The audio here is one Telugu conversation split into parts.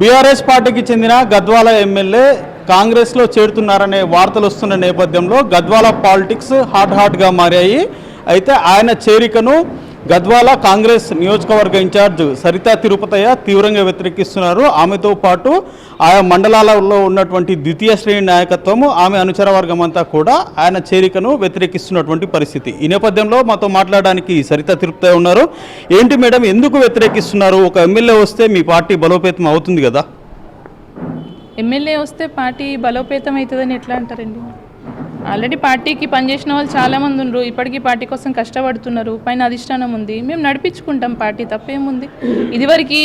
బీఆర్ఎస్ పార్టీకి చెందిన గద్వాల ఎమ్మెల్యే కాంగ్రెస్లో చేరుతున్నారనే వార్తలు వస్తున్న నేపథ్యంలో గద్వాల పాలిటిక్స్ హాట్ హాట్గా మారాయి. అయితే ఆయన చేరికను గద్వాల కాంగ్రెస్ నియోజకవర్గ ఇన్ఛార్జ్ సరితా తిరుపతయ్య తీవ్రంగా వ్యతిరేకిస్తున్నారు. ఆమెతో పాటు ఆయా మండలాలలో ఉన్నటువంటి ద్వితీయ శ్రేణి నాయకత్వము ఆమె అనుచర వర్గం అంతా కూడా ఆయన చేరికను వ్యతిరేకిస్తున్నటువంటి పరిస్థితి. ఈ నేపథ్యంలో మాతో మాట్లాడడానికి సరితా తిరుపతయ్య ఉన్నారు. ఏంటి మేడం ఎందుకు వ్యతిరేకిస్తున్నారు? ఒక ఎమ్మెల్యే వస్తే మీ పార్టీ బలోపేతం అవుతుంది కదా? ఎమ్మెల్యే వస్తే పార్టీ బలోపేతం అవుతుందని ఎట్లా అంటారండి? ఆల్రెడీ పార్టీకి పనిచేసిన వాళ్ళు చాలామంది ఉన్నారు. ఇప్పటికీ పార్టీ కోసం కష్టపడుతున్నారు. పైన అధిష్టానం ఉంది. మేము నడిపించుకుంటాం. పార్టీ తప్పేముంది? ఇదివరకు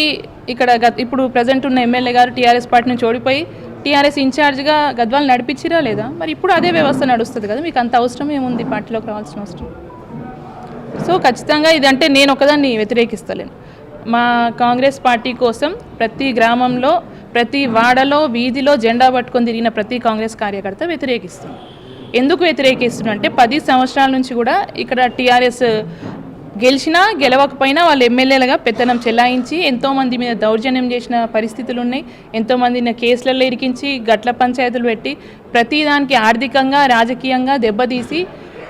ఇక్కడ ఇప్పుడు ప్రజెంట్ ఉన్న ఎమ్మెల్యే గారు టీఆర్ఎస్ పార్టీ నుంచి ఓడిపోయి టీఆర్ఎస్ ఇన్ఛార్జ్గా గద్వాలు నడిపించిరా లేదా? మరి ఇప్పుడు అదే వ్యవస్థ నడుస్తుంది కదా. మీకు అంత అవసరం ఏముంది? పార్టీలోకి రావాల్సిన అవసరం. సో ఖచ్చితంగా ఇదంటే నేను ఒకదాన్ని వ్యతిరేకిస్తలేను. మా కాంగ్రెస్ పార్టీ కోసం ప్రతి గ్రామంలో ప్రతి వాడలో వీధిలో జెండా పట్టుకొని తిరిగిన ప్రతి కాంగ్రెస్ కార్యకర్త వ్యతిరేకిస్తుంది. ఎందుకు వ్యతిరేకిస్తున్నా అంటే పది సంవత్సరాల నుంచి కూడా ఇక్కడ టీఆర్ఎస్ గెలిచినా గెలవకపోయినా వాళ్ళు ఎమ్మెల్యేలుగా పెత్తనం చెలాయించి ఎంతోమంది మీద దౌర్జన్యం చేసిన పరిస్థితులు ఉన్నాయి. ఎంతోమందిని కేసులలో ఇరికించి గట్ల పంచాయతీలు పెట్టి ప్రతిదానికి ఆర్థికంగా రాజకీయంగా దెబ్బతీసి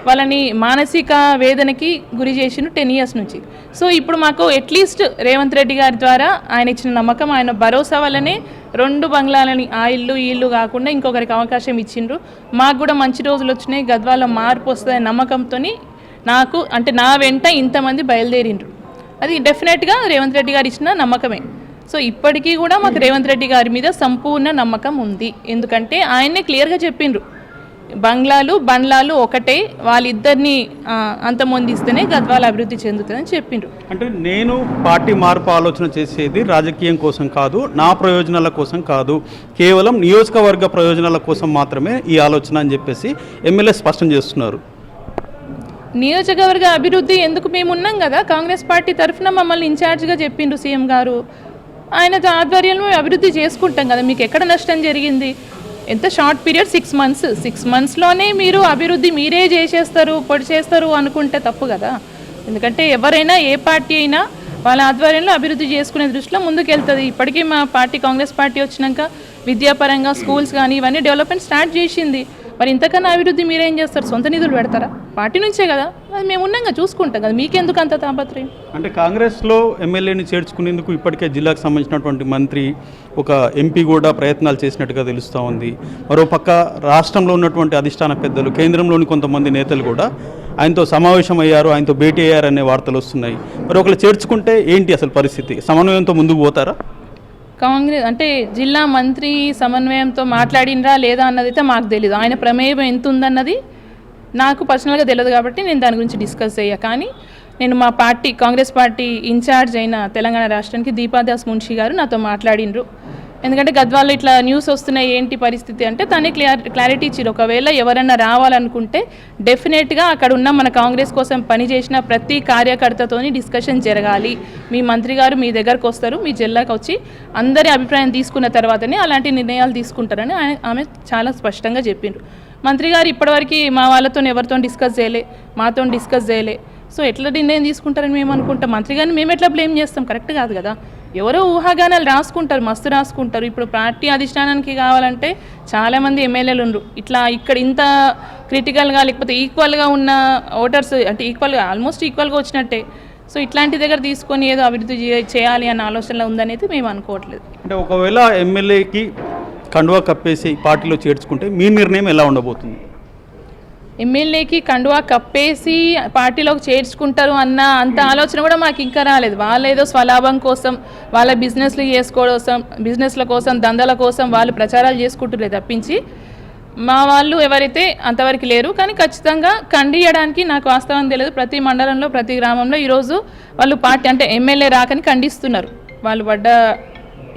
వాళ్ళని మానసిక వేదనకి గురి చేసిండు టెన్ ఇయర్స్ నుంచి. సో ఇప్పుడు మాకు అట్లీస్ట్ రేవంత్ రెడ్డి గారి ద్వారా ఆయన ఇచ్చిన నమ్మకం ఆయన భరోసా వల్లనే రెండు బంగ్లాలని ఆ ఇల్లు ఈ ఇల్లు కాకుండా ఇంకొకరికి అవకాశం ఇచ్చిండ్రు. మాకు కూడా మంచి రోజులు వచ్చినాయి. గద్వాలో మార్పు వస్తుందనే నమ్మకంతో నాకు అంటే నా వెంట ఇంతమంది బయలుదేరిండ్రు. అది డెఫినెట్గా రేవంత్ రెడ్డి గారు ఇచ్చిన నమ్మకమే. సో ఇప్పటికీ కూడా మాకు రేవంత్ రెడ్డి గారి మీద సంపూర్ణ నమ్మకం ఉంది. ఎందుకంటే ఆయనే క్లియర్గా చెప్పిండ్రు. బంగ్లాలు బండ్లాలు ఒకటే వాళ్ళిద్దరిని అంతమొందిస్తేనే గద్వాల అభివృద్ధి చెందుతుందని చెప్పిండ్రు. అంటే నేను పార్టీ మార్పు ఆలోచన చేసేది రాజకీయం కోసం కాదు నా ప్రయోజనాల కోసం కాదు కేవలం నియోజకవర్గ ప్రయోజనాల కోసం మాత్రమే ఈ ఆలోచన అని చెప్పేసి ఎమ్మెల్యే స్పష్టం చేస్తున్నారు. నియోజకవర్గ అభివృద్ధి ఎందుకు మేము ఉన్నాం కదా? కాంగ్రెస్ పార్టీ తరఫున మమ్మల్ని ఇన్ఛార్జ్గా చెప్పిండ్రు సీఎం గారు. ఆయన ఆధ్వర్యంలో అభివృద్ధి చేసుకుంటాం కదా మీకు ఎక్కడ నష్టం జరిగింది? ఎంత short period? Six months. Six మంత్స్లోనే మీరు అభివృద్ధి మీరే చేసేస్తారు పొడి చేస్తారు అనుకుంటే తప్పు కదా. ఎందుకంటే ఎవరైనా ఏ పార్టీ అయినా వాళ్ళ ఆధ్వర్యంలో అభివృద్ధి చేసుకునే దృష్టిలో ముందుకెళ్తుంది. ఇప్పటికీ మా పార్టీ కాంగ్రెస్ పార్టీ వచ్చినాక విద్యాపరంగా స్కూల్స్ కానీ ఇవన్నీ డెవలప్మెంట్ స్టార్ట్ చేసింది. మరి ఇంతకన్నా అభివృద్ధి మీరేం చేస్తారు? సొంత నిధులు పెడతారా? పార్టీ నుంచే కదా. అది మేము ఉన్నాగా చూసుకుంటాం కదా. మీకెందుకు అంత తాపత్రయం? అంటే కాంగ్రెస్లో ఎమ్మెల్యేని చేర్చుకునేందుకు ఇప్పటికే జిల్లాకు సంబంధించినటువంటి మంత్రి ఒక ఎంపీ కూడా ప్రయత్నాలు చేసినట్టుగా తెలుస్తూ ఉంది. మరోపక్క రాష్ట్రంలో ఉన్నటువంటి అధిష్టాన పెద్దలు కేంద్రంలోని కొంతమంది నేతలు కూడా ఆయనతో సమావేశం అయ్యారు ఆయనతో భేటీ అయ్యారనే వార్తలు వస్తున్నాయి. మరి ఒకళ్ళు చేర్చుకుంటే ఏంటి అసలు పరిస్థితి? సమన్వయంతో ముందుకు పోతారా? కాంగ్రెస్ అంటే జిల్లా మంత్రి సమన్వయంతో మాట్లాడినరా లేదా అన్నది అయితే మాకు తెలియదు ఆయన ప్రమేయం ఎంత ఉందన్నది నాకు పర్సనల్గా తెలియదు కాబట్టి నేను దాని గురించి డిస్కస్ అయ్యా కానీ నేను మా పార్టీ కాంగ్రెస్ పార్టీ ఇన్ఛార్జ్ అయిన తెలంగాణ రాష్ట్రానికి దీపాదాస్ మున్షి గారు నాతో మాట్లాడినరు. ఎందుకంటే గద్వాల్లో ఇట్లా న్యూస్ వస్తున్నాయి ఏంటి పరిస్థితి అంటే తనే క్లియర్ క్లారిటీ ఇచ్చారు ఒకవేళ ఎవరన్నా రావాలనుకుంటే డెఫినెట్గా అక్కడ ఉన్న మన కాంగ్రెస్ కోసం పనిచేసిన ప్రతి కార్యకర్తతోని డిస్కషన్ జరగాలి. మీ మంత్రి గారు మీ దగ్గరకు వస్తారు మీ జిల్లాకు వచ్చి అందరి అభిప్రాయం తీసుకున్న తర్వాతనే అలాంటి నిర్ణయాలు తీసుకుంటారని ఆమె చాలా స్పష్టంగా చెప్పిండ్రు. మంత్రి గారు ఇప్పటివరకు మా వాళ్ళతో ఎవరితో డిస్కస్ చేయలే మాతో డిస్కస్ చేయలే. సో ఎట్లా నిర్ణయం తీసుకుంటారని మేము అనుకుంటాం. మంత్రి గారిని మేము ఎట్లా బ్లేమ్ చేస్తాం? కరెక్ట్ కాదు కదా. ఎవరో ఊహాగానాలు రాసుకుంటారు మస్తు రాసుకుంటారు. ఇప్పుడు పార్టీ అధిష్టానానికి కావాలంటే చాలామంది ఎమ్మెల్యేలు ఉండరు. ఇట్లా ఇక్కడ ఇంత క్రిటికల్గా లేకపోతే ఈక్వల్గా ఉన్న ఓటర్స్ అంటే ఈక్వల్గా ఆల్మోస్ట్ ఈక్వల్గా వచ్చినట్టే. సో ఇట్లాంటి దగ్గర తీసుకొని ఏదో అభివృద్ధి చేయాలి అన్న ఆలోచనలో ఉందనేది మేము అనుకోవట్లేదు. అంటే ఒకవేళ ఎమ్మెల్యేకి కండువా కప్పేసి పార్టీలో చేర్చుకుంటే మీ నిర్ణయం ఎలా ఉండబోతుంది? ఎమ్మెల్యేకి కండువా కప్పేసి పార్టీలోకి చేర్చుకుంటారు అన్న అంత ఆలోచన కూడా మాకు ఇంకా రాలేదు. వాళ్ళు ఏదో స్వలాభం కోసం వాళ్ళ బిజినెస్లు చేసుకోవడం బిజినెస్ల కోసం దందాల కోసం వాళ్ళు ప్రచారాలు చేసుకుంటులే తప్పించి మా వాళ్ళు ఎవరైతే అంతవరకు లేరు. కానీ ఖచ్చితంగా ఖండియడానికి నాకు వాస్తవం తెలియదు. ప్రతి మండలంలో ప్రతి గ్రామంలో ఈరోజు వాళ్ళు పార్టీ అంటే ఎమ్మెల్యే రాకని ఖండిస్తున్నారు. వాళ్ళు పడ్డ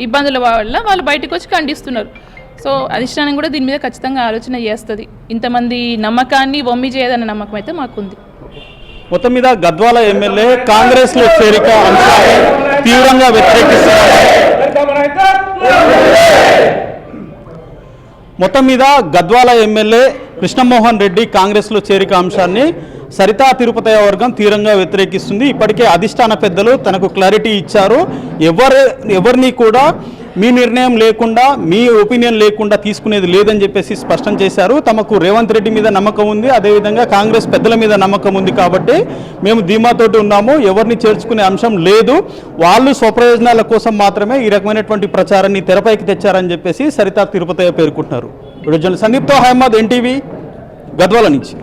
ఇబ్బందుల వల్ల వాళ్ళు బయటకు వచ్చి ఖండిస్తున్నారు. సో అధిష్టానం కూడా దీని మీద ఖచ్చితంగా ఆలోచన చేస్తుంది. ఇంతమంది నమ్మకాన్ని వమ్మి చేయదన్న నమ్మకం అయితే మాకుంది. మొత్తం మీద గద్వాల ఎమ్మెల్యే కాంగ్రెస్లో చేరిక అంశాన్ని తీవ్రంగా వ్యతిరేకిస్తున్నారు. మొత్తం మీద గద్వాల ఎమ్మెల్యే కృష్ణమోహన్ రెడ్డి కాంగ్రెస్లో చేరిక అంశాన్ని సరితా తిరుపతి వర్గం తీవ్రంగా వ్యతిరేకిస్తుంది. ఇప్పటికే అధిష్టాన పెద్దలు తనకు క్లారిటీ ఇచ్చారు. ఎవరు ఎవరిని కూడా మీ నిర్ణయం లేకుండా మీ ఒపీనియన్ లేకుండా తీసుకునేది లేదని చెప్పేసి స్పష్టం చేశారు. తమకు రేవంత్ రెడ్డి మీద నమ్మకం ఉంది. అదేవిధంగా కాంగ్రెస్ పెద్దల మీద నమ్మకం ఉంది కాబట్టి మేము ధీమాతోటి ఉన్నాము. ఎవరిని చేర్చుకునే అంశం లేదు. వాళ్ళు స్వప్రయోజనాల కోసం మాత్రమే ఈ రకమైనటువంటి ప్రచారాన్ని తెరపైకి తెచ్చారని చెప్పేసి సరితా తిరుపతయ్య పేర్కొంటున్నారు. సందీప్తో అహ్మద్ ఎన్టీవీ గద్వాల నుంచి.